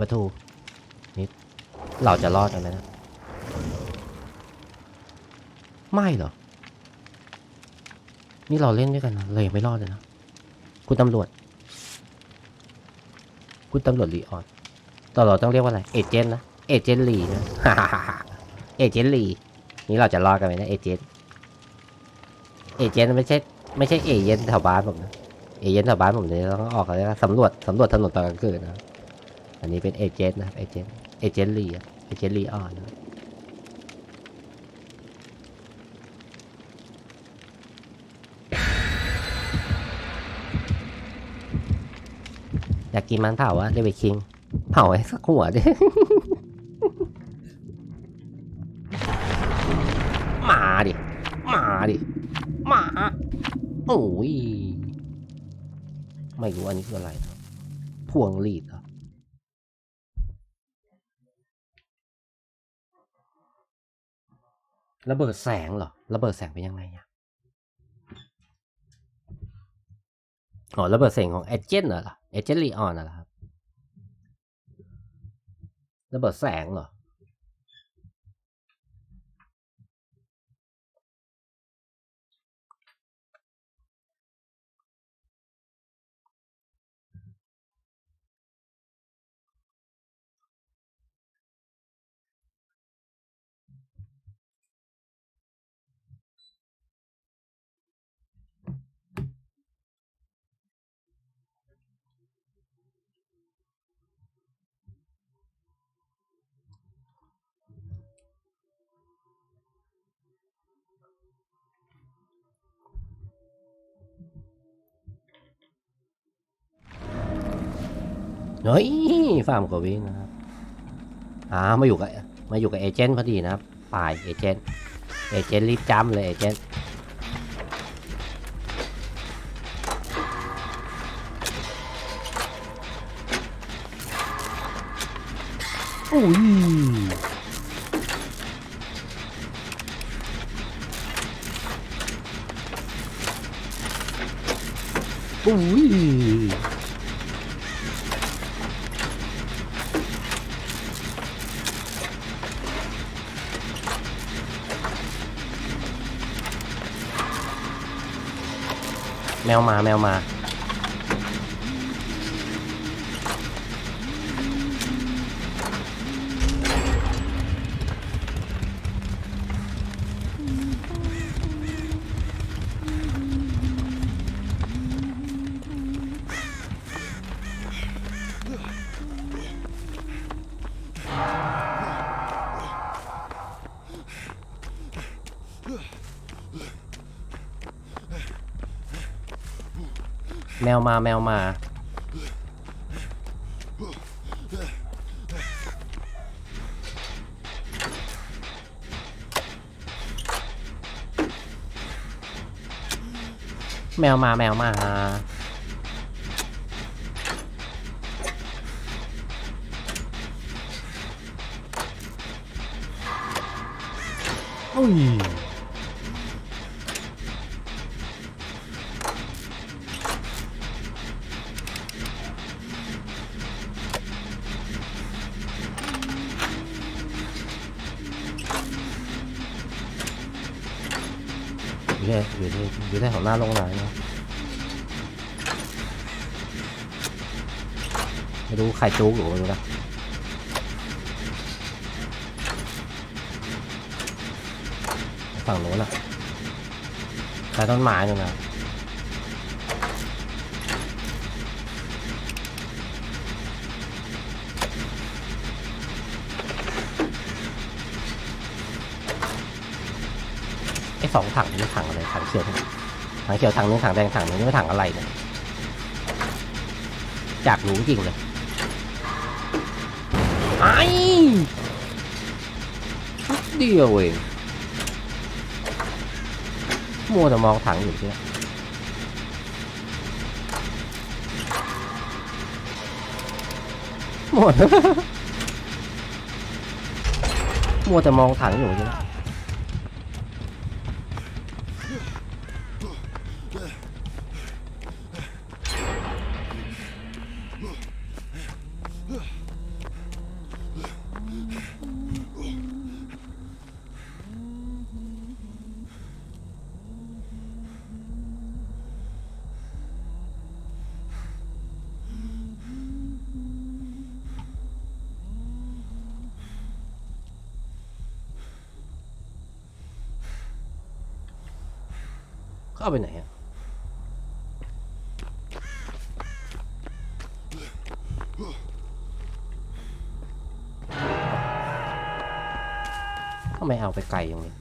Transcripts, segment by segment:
ประตูนี่เราจะรอดกันไหมนะไม่เหรอ นี่เราเล่นด้วยกันนะเรายังไม่รอดเลยนะ คุณตำรวจ คุณตำรวจลีออนต่อเราต้องเรียกว่าอะไร เอเจนต์นะ เอเจนต์ลีนะเอเจนต์ลี นี่เราจะรอดกันไหมนะ เอเจนต์ เอเจนต์ไม่ใช่ไม่ใช่เอเจนต์แถวบ้านผมนะ เอเจนต์แถวบ้านผมเนี่ยต้องออกอะไรนะสำรวจสำรวจถนนตอนกลางคืนนะ อันนี้เป็นเอเจนต์นะครับเอเจนต์เอเจนต์ลีเอเจนต์ลีออนอยากกินมันเผาอะเดวิดคิง เผาไอ้สักหัวดิมาดิมาดิมาโอ้ยไม่รู้อันนี้คืออะไรพวงลีดเหรอ ระเบิดแสงเหรอ ระเบิดแสงเป็นยังไงอะอ๋อระเบิดแสงของเอเจนต์เหรอเอเจนต์ลีออนเหรอครับระเบิดแสงเหรอ เฮ้ยฟาร์มกว่าวิ่งนะครับอ่ามาอยู่กับมาอยู่กับเอเจนต์พอดีนะครับฝ่ายเอเจนต์เอเจนต์รีบจำเลยเอเจนต์อุ้ยอุ้ย แมวมาแมวมา แมวมาแมวมา แมวมาแมวมาอุ้ย ในอยู่ในอยู่ในของหน้าโรงงานนะไม่รู้ใครจู๊กหรือไม่รู้นะฝั่งโน้นอะใครต้นไม้นู่นนะ สองถังนี่ถังอะไรถังเขียวถังถังเขียวถังนึงถังแดงถังนึงนี่ไม่ถังอะไรเนี่ยอยากรู้จริงเลยไอ้เดียวเองมัวแต่มองถังอยู่ที่หมดมัวแต่มองถังอยู่ใช่ไหม เข้าไปไหนอะทำไมเอาไปไกลอย่างนี้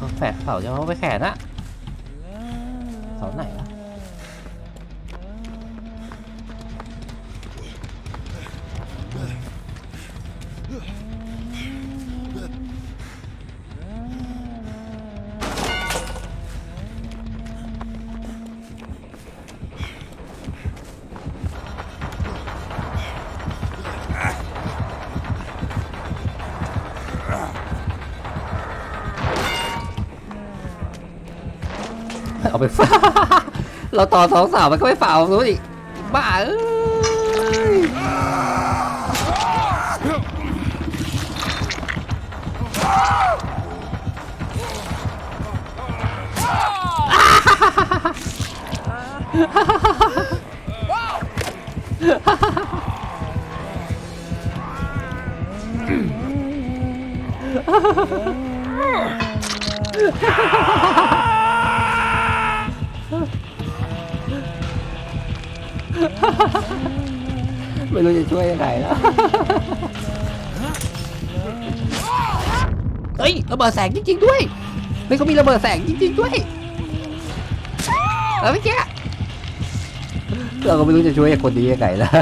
แค่นี้เขาแฝกเสาจะเอาไปแขนอะเสาไหนวะเอาไปฝ่าเราต่อสองเสามันก็ไม่ฝ่ารู้อีกบ้าเอ้ย ไม่รู้จะช่วยยังไงแล้วเฮ้ยระเบิดแสงจริง ๆ ด้วยเฮ้ยเขามีระเบิดแสงจริง ๆ ด้วยเออเมื่อกี้เราก็ไม่รู้จะช่วยคนนี้ยังไงแล้ว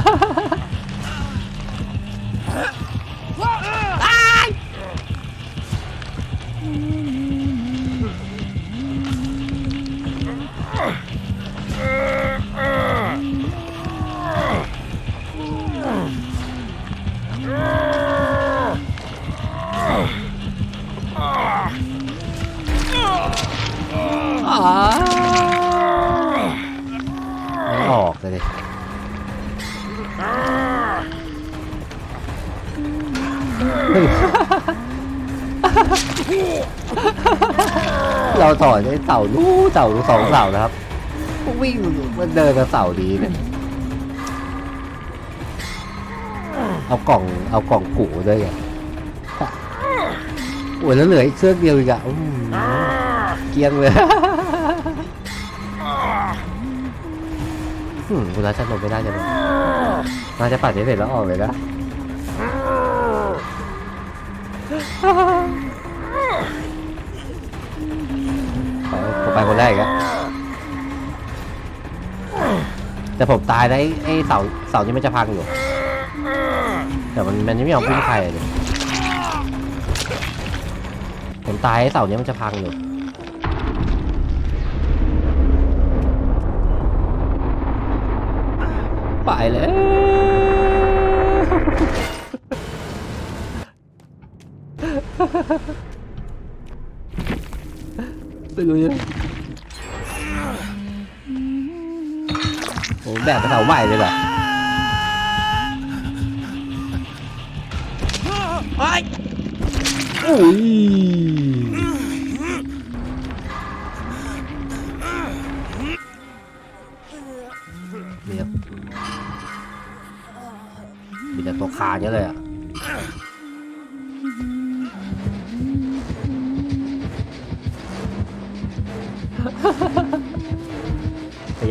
เราถอยได้เสานู้เสาสองเสานะครับวิ่งมันเดินกับเสาดีเนี่ยเอากล่องเอากล่องกูด้วยไงโอ้ยแล้วเหลืออีกเครื่องเดียวอีกอะเกียงเลยอืมคุณรัชนนท์ไม่ได้จะเลยน่าจะปัดเสร็จแล้วออกเลยนะ ไปคนแรกอีกอะแต่ผมตายได้ไอ้เสาเสานี้มันจะพังอยู่ แต่มันมันยังไม่ยอมพึ่งใครเลยผมตายไอ้เสานี้มันจะพังอยู่ ไปแล้ว ไม่รู้ยัง อ้แบบไปเสาใหม่เลยเหรอไอ้อุ้ยเดี๋ยวมีแต่ตัวคาเยอะเลยอะ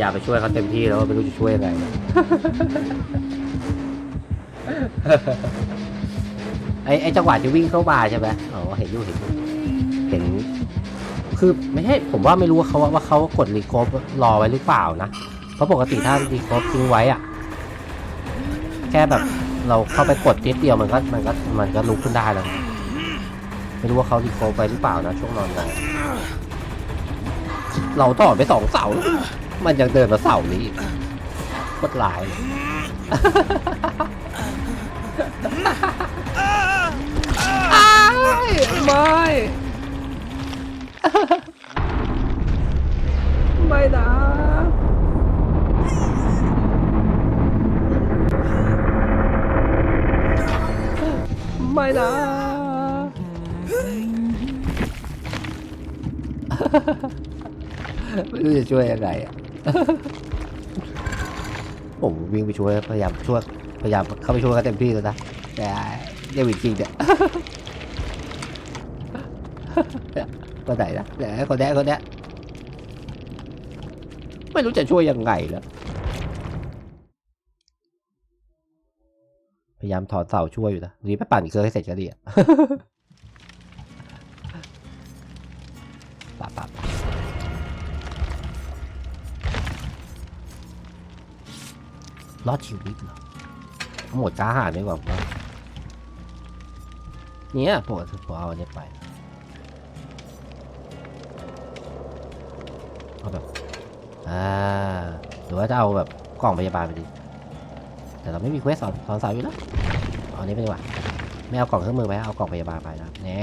ยายาไปช่วยเขาเต็มที่แล้วไม่รู้จะช่วยยังไงไอ้ไอ้จังหวะจะวิ่งเข้ามาใช่ไหมอ๋อเห็นอยู่เห็นยู่เห็น คือไม่ใช่ผมว่าไม่รู้ว่าเขาว่าเขากดรีโคฟรอไว้หรือเปล่านะ เพราะปกติถ้ารีโคฟทิ้งไว้อะแค่แบบเราเข้าไปกดนิดเดียวมันก็มันก็มันก็ลุกขึ้นได้แล้ว ไม่รู้ว่าเขารีโคฟไปหรือเปล่านะช่วงนอนนอนเราต่อไปสองเสา มันยังเดินมาเสานี้อีกโคตรหลายเลยอ้ายไม่ ไม่นะไม่นะไม่รู้จะช่วยยังไงอะ ผมวิ่งไปช่วยพยายามช่วยพยายามเข้าไปช่วยกันเต็มที่แล้วนะแต่เดวิดจริงเนี่ยคนไหนนะเดี๋ยวไอ้คนแนี้คนเนี้ไม่รู้จะช่วยยังไงแล้วพยายามถอดเสาช่วยอยู่นะรีบไปปั่นเครื่อให้เสร็จก็ดีอะป่าป่า รอดชีวิตเหรอหมดกล้าหาดีกว่าว่าเนี่ยผมผมเอาอันนี้ไปเอาแบบอ่าหรือว่าจะเอาแบบกล่องพยาบาลไปดิแต่เราไม่มีเควสสอนสอนสาวอยู่แล้วเอาอันนี้ไปดีกว่าไม่เอากล่องเครื่องมือไปเอากล่องพยาบาลไปนะครับแน่